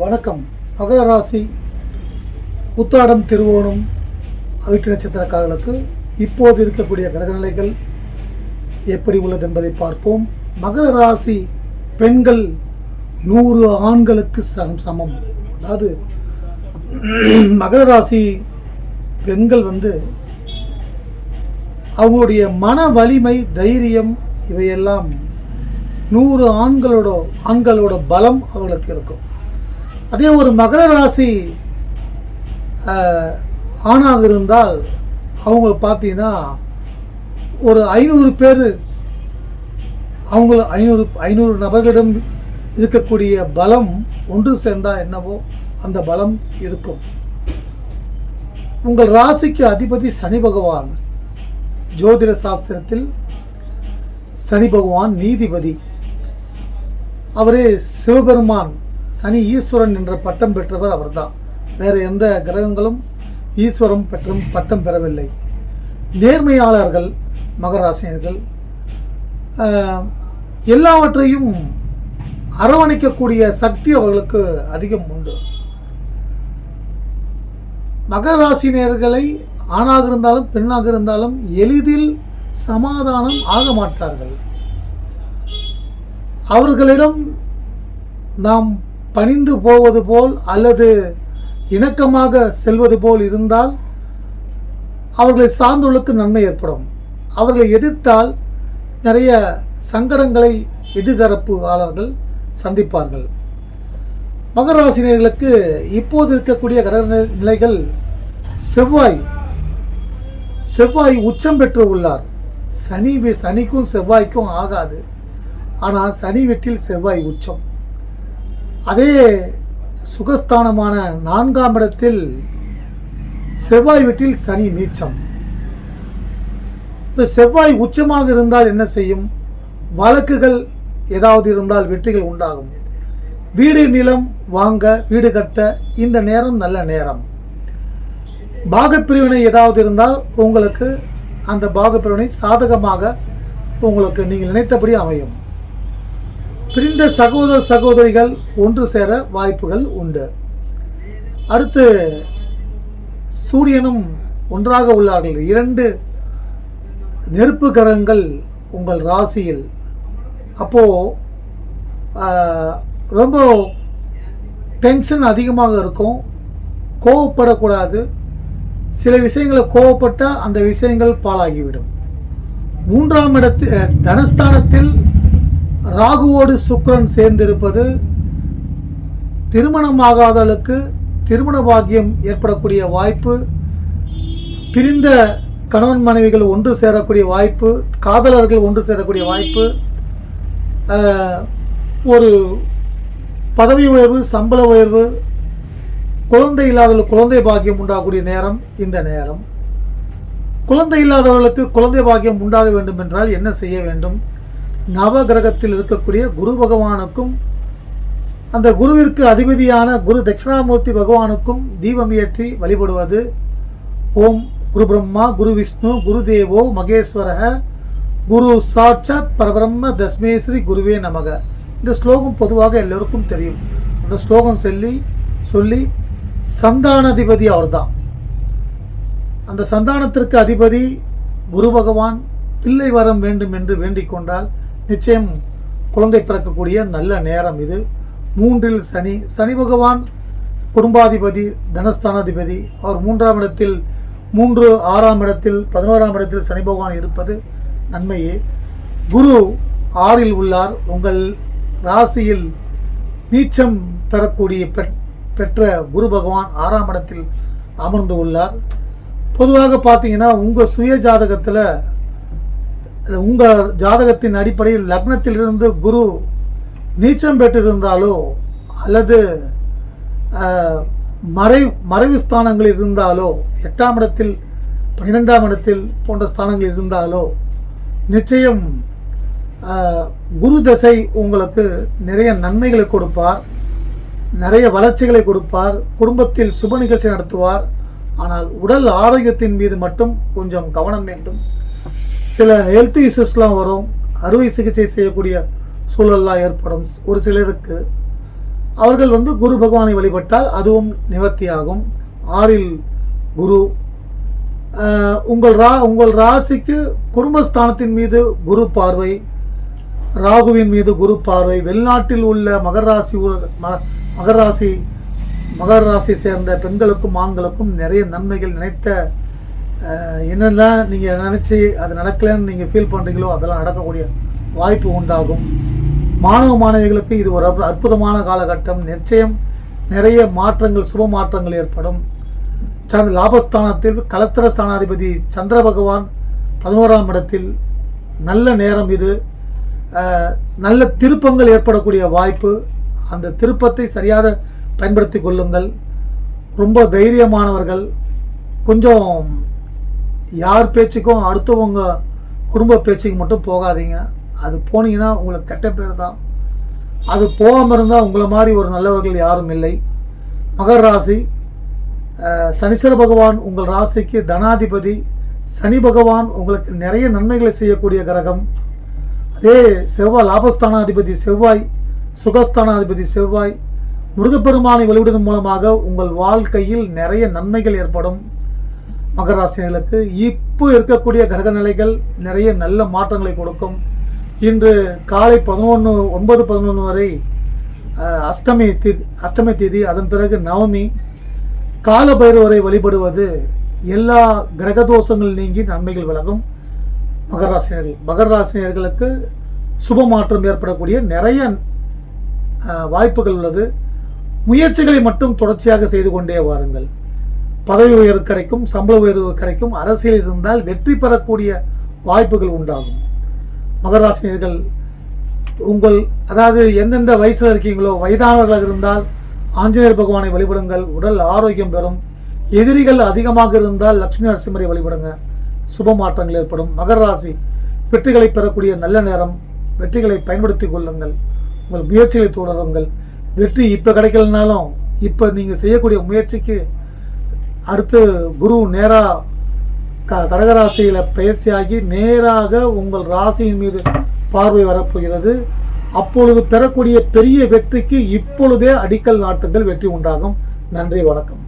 வணக்கம். மகர ராசி புத்தாடம் திருவோணம் அவிட்டு நட்சத்திரக்காரர்களுக்கு இப்போது இருக்கக்கூடிய கிரகநிலைகள் எப்படி உள்ளது என்பதை பார்ப்போம். மகர ராசி பெண்கள் நூறு ஆண்களுக்கு சம் சமம். அதாவது மகர ராசி பெண்கள் வந்து அவங்களுடைய மன வலிமை தைரியம் இவையெல்லாம் நூறு ஆண்களோட ஆண்களோட பலம் அவர்களுக்கு இருக்கும். அதே ஒரு மகர ராசி ஆணாக இருந்தால் அவங்க பார்த்தீங்கன்னா ஒரு ஐநூறு பேர் அவங்க ஐநூறு ஐநூறு நபர்களிடம் இருக்கக்கூடிய பலம் ஒன்று சேர்ந்தால் என்னவோ அந்த பலம் இருக்கும். உங்கள் ராசிக்கு அதிபதி சனி பகவான். ஜோதிட சாஸ்திரத்தில் சனி பகவான் நீதிபதி. அவரே சிவபெருமான். சனி ஈஸ்வரன் என்ற பட்டம் பெற்றவர் அவர்தான். வேறு எந்த கிரகங்களும் ஈஸ்வரம் பெற்றும் பட்டம் பெறவில்லை. நேர்மையாளர்கள் மகராசினியர்கள் எல்லாவற்றையும் அரவணைக்கக்கூடிய சக்தி அவர்களுக்கு அதிகம் உண்டு. மகராசினியர்களை ஆணாக இருந்தாலும் பெண்ணாக இருந்தாலும் எளிதில் சமாதானம் ஆக மாட்டார்கள். அவர்களிடம் நாம் பணிந்து போவது போல் அல்லது இணக்கமாக செல்வது போல் இருந்தால் அவர்களை சார்ந்தவர்களுக்கு நன்மை ஏற்படும். அவர்களை எதிர்த்தால் நிறைய சங்கடங்களை எதிர்தரப்புவாளர்கள் சந்திப்பார்கள். மகராசினியர்களுக்கு இப்போது இருக்கக்கூடிய கிரக நிலைகள் செவ்வாய் செவ்வாய் உச்சம் பெற்று உள்ளார். சனி வி- சனிக்கும் செவ்வாய்க்கும் ஆகாது. ஆனால் சனி வீட்டில் செவ்வாய் உச்சம். அதே சுகஸ்தானமான நான்காம் இடத்தில் செவ்வாய் வீட்டில் சனி நீச்சம். இப்போ செவ்வாய் உச்சமாக இருந்தால் என்ன செய்யும்? வழக்குகள் ஏதாவது இருந்தால் வெற்றிகள் உண்டாகும். வீடு நிலம் வாங்க வீடு கட்ட இந்த நேரம் நல்ல நேரம். பாகப்பிரிவினை ஏதாவது இருந்தால் உங்களுக்கு அந்த பாகப்பிரிவினை சாதகமாக உங்களுக்கு நீங்கள் நினைத்தபடி அமையும். பிரிந்த சகோதர சகோதரிகள் ஒன்று சேர வாய்ப்புகள் உண்டு. அடுத்து சூரியனும் ஒன்றாக உள்ளார்கள். இரண்டு நெருப்பு கிரகங்கள் உங்கள் ராசியில். அப்போது ரொம்ப டென்ஷன் அதிகமாக இருக்கும். கோவப்படக்கூடாது. சில விஷயங்களை கோவப்பட்டால் அந்த விஷயங்கள் பாழாகிவிடும். மூன்றாம் இடத்து தனஸ்தானத்தில் ராகுவோடு சுக்கிரன் சேர்ந்திருப்பது திருமணமாகாதவர்களுக்கு திருமண பாக்கியம் ஏற்படக்கூடிய வாய்ப்பு பிரிந்த கணவன் மனைவிகள் ஒன்று சேரக்கூடிய வாய்ப்பு காதலர்கள் ஒன்று சேரக்கூடிய வாய்ப்பு ஒரு பதவி உயர்வு சம்பள உயர்வு குழந்தை இல்லாதவர்கள் குழந்தை பாக்கியம் உண்டாகக்கூடிய நேரம் இந்த நேரம். குழந்தை இல்லாதவர்களுக்கு குழந்தை பாக்கியம் உண்டாக வேண்டும் என்றால் என்ன செய்ய வேண்டும்? நவகிரகத்தில் இருக்கக்கூடிய குரு பகவானுக்கும் அந்த குருவிற்கு அதிபதியான குரு தட்சிணாமூர்த்தி பகவானுக்கும் தீபம் ஏற்றி வழிபடுவது. ஓம் குரு பிரம்மா குரு விஷ்ணு குரு தேவோ மகேஸ்வரக குரு சாட்சாத் பரபிரம்ம தஸ்மே ஸ்ரீ குருவே நமக. இந்த ஸ்லோகம் பொதுவாக எல்லோருக்கும் தெரியும். அந்த ஸ்லோகம் சொல்லி சொல்லி சந்தானாதிபதி அவர்தான். அந்த சந்தானத்திற்கு அதிபதி குரு பகவான் பிள்ளை வரம் வேண்டும் என்று வேண்டிக் கொண்டால் நிச்சயம் குழந்தை பிறக்கக்கூடிய நல்ல நேரம் இது. மூன்றில் சனி சனி பகவான் குடும்பாதிபதி தனஸ்தானாதிபதி. அவர் மூன்றாம் இடத்தில் மூன்று ஆறாம் இடத்தில் பதினோராம் இடத்தில் சனி பகவான் இருப்பது நன்மையே. குரு ஆறில் உள்ளார். உங்கள் ராசியில் நீச்சம் பெறக்கூடிய பெற்- பெற்ற குரு பகவான் ஆறாம் இடத்தில் அமர்ந்து உள்ளார். பொதுவாக பார்த்தீங்கன்னா உங்கள் சுய ஜாதகத்தில் உங்கள் ஜாதகத்தின் அடிப்படையில் லக்னத்திலிருந்து குரு நீச்சம் பெற்றிருந்தாலோ அல்லது மறை மறைவு ஸ்தானங்கள் இருந்தாலோ எட்டாம் இடத்தில் பன்னிரெண்டாம் இடத்தில் போன்ற ஸ்தானங்கள் இருந்தாலோ நிச்சயம் குரு தசை உங்களுக்கு நிறைய நன்மைகளை கொடுப்பார் நிறைய வளர்ச்சிகளை கொடுப்பார் குடும்பத்தில் சுப நிகழ்ச்சி நடத்துவார் ஆனால் உடல் ஆரோக்கியத்தின் மீது மட்டும் கொஞ்சம் கவனம் வேண்டும். சில ஹெல்த் இஷ்யூஸ்லாம் வரும். அறுவை சிகிச்சை செய்யக்கூடிய சூழல்லாம் ஏற்படும். ஒரு சிலருக்கு அவர்கள் வந்து குரு பகவானை வழிபட்டால் அதுவும் நிவர்த்தியாகும். ஆறில் குரு உங்கள் ரா உங்கள் ராசிக்கு குடும்பஸ்தானத்தின் மீது குரு பார்வை ராகுவின் மீது குரு பார்வை வெளிநாட்டில் உள்ள மகர ராசி ம- மகர ராசி மகர ராசி சேர்ந்த பெண்களுக்கும் ஆண்களுக்கும் நிறைய நன்மைகள் நினைத்த என்னெல்லாம் நீங்கள் நினச்சி அது நடக்கலைன்னு நீங்கள் ஃபீல் பண்ணுறீங்களோ அதெல்லாம் நடக்கக்கூடிய வாய்ப்பு உண்டாகும். மாணவ மாணவிகளுக்கு இது ஒரு அற்புதமான காலகட்டம். நிச்சயம் நிறைய மாற்றங்கள் சுப மாற்றங்கள் ஏற்படும். சந்த லாபஸ்தானத்தில் கலத்திர ஸ்தானாதிபதி சந்திர பகவான் பதினோராம் இடத்தில் நல்ல நேரம் இது. நல்ல திருப்பங்கள் ஏற்படக்கூடிய வாய்ப்பு. அந்த திருப்பத்தை சரியாக பயன்படுத்தி கொள்ளுங்கள். ரொம்ப தைரியமானவர்கள். கொஞ்சம் யார் பேச்சுக்கும் அடுத்தவங்க குடும்ப பேச்சுக்கு மட்டும் போகாதீங்க. அது போனீங்கன்னா உங்களுக்கு கெட்ட பேர் தான். அது போகாமல் இருந்தால் உங்களை மாதிரி ஒரு நல்லவர்கள் யாரும் இல்லை. மகர் ராசி சனீஸ்வர பகவான் உங்கள் ராசிக்கு தனாதிபதி. சனி பகவான் உங்களுக்கு நிறைய நன்மைகளை செய்யக்கூடிய கிரகம். அதே செவ்வாய் லாபஸ்தானாதிபதி செவ்வாய் சுகஸ்தானாதிபதி செவ்வாய். முருகப்பெருமானை வழிவிடுவதன் மூலமாக உங்கள் வாழ்க்கையில் நிறைய நன்மைகள் ஏற்படும். மகராசிரியர்களுக்கு இப்போ இருக்கக்கூடிய கிரக நிலைகள் நிறைய நல்ல மாற்றங்களை கொடுக்கும். இன்று காலை பதினொன்று ஒன்பது பதினொன்று வரை அஷ்டமி திதி அஷ்டமி தேதி அதன் பிறகு நவமி. கால பைரவரை வழிபடுவது எல்லா கிரக தோஷங்கள் நீங்கி நன்மைகள் விலகும். மகராசினியர்கள் மகராசினியர்களுக்கு சுப மாற்றம் ஏற்படக்கூடிய நிறைய வாய்ப்புகள் உள்ளது. முயற்சிகளை மட்டும் தொடர்ச்சியாக செய்து கொண்டே வாருங்கள். பதவி உயர்வு கிடைக்கும் சம்பள உயர்வு கிடைக்கும் அரசியல் இருந்தால் வெற்றி பெறக்கூடிய வாய்ப்புகள் உண்டாகும். மகராசினியர்கள் உங்கள் அதாவது எந்தெந்த வயசில் இருக்கீங்களோ வயதானவர்களாக இருந்தால் ஆஞ்சநேயர் பகவானை வழிபடுங்கள். உடல் ஆரோக்கியம் பெறும். எதிரிகள் அதிகமாக இருந்தால் லட்சுமி நரசிம்மரை வழிபடுங்க. சுப மாற்றங்கள் ஏற்படும். மகர ராசி வெற்றிகளை பெறக்கூடிய நல்ல நேரம். வெற்றிகளை பயன்படுத்தி கொள்ளுங்கள். உங்கள் முயற்சிகளை தொடருங்கள். வெற்றி இப்போ கிடைக்கலனாலும் இப்போ நீங்கள் செய்யக்கூடிய முயற்சிக்கு அடுத்து குரு நேராக க கடகராசியில் பயிற்சியாகி நேராக உங்கள் ராசியின் மீது பார்வை வரப்போகிறது. அப்பொழுது பெறக்கூடிய பெரிய வெற்றிக்கு இப்பொழுதே அடிக்கல் நாட்டுங்கள் வெற்றி உண்டாகும். நன்றி வணக்கம்.